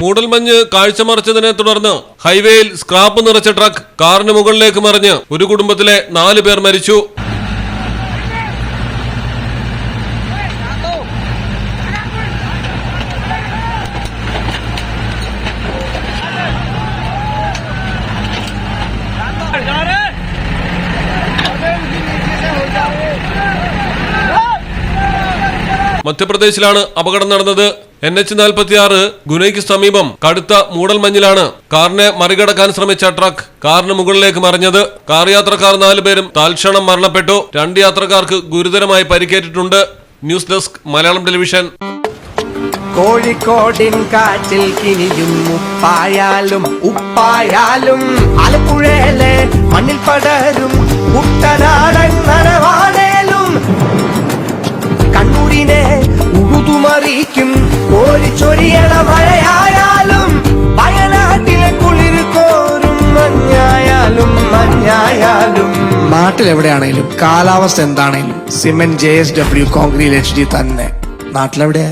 മൂടൽമഞ്ഞ് കാഴ്ചമറിച്ചതിനെ തുടർന്ന് ഹൈവേയിൽ സ്ക്രാപ്പ് നിറച്ച ട്രക്ക് കാറിന് മുകളിലേക്ക് മറിഞ്ഞ് ഒരു കുടുംബത്തിലെ നാല് പേർ മരിച്ചു. മധ്യപ്രദേശിലാണ് അപകടം നടന്നത്. എൻ എച്ച് നാൽപ്പത്തി ആറ് ഗുനയ്ക്ക് സമീപം കടുത്ത മൂടൽമഞ്ഞിലാണ് കാറിനെ മറികടക്കാൻ ശ്രമിച്ച ട്രക്ക് കാറിന് മുകളിലേക്ക് മറിഞ്ഞത്. കാർ യാത്രക്കാർ നാലുപേരും തൽക്ഷണം മരണപ്പെട്ടു. രണ്ട് യാത്രക്കാർക്ക് ഗുരുതരമായി പരിക്കേറ്റിട്ടുണ്ട്. News desk Malayalam television. കോഴിക്കോടിൻ കാറ്റിൽ കിനിയും ഉപ്പായാലും ഉപ്പായാലും ആലപ്പുഴയിലെ മണ്ണിൽ പടരും കുട്ടനാടൻ നനവാടേലും കണ്ണൂരിനെ ഉഴുതുമറിയിക്കും കോരിച്ചൊരിയണ മഴയായാലും വയനാട്ടിലെ കുളിർ കോരും മഞ്ഞായാലും മഞ്ഞായാലും. എവിടെയാണെങ്കിലും കാലാവസ്ഥ എന്താണെങ്കിലും cement J S W concrete H D തന്നെ. നാട്ടിലെവിടെയാ?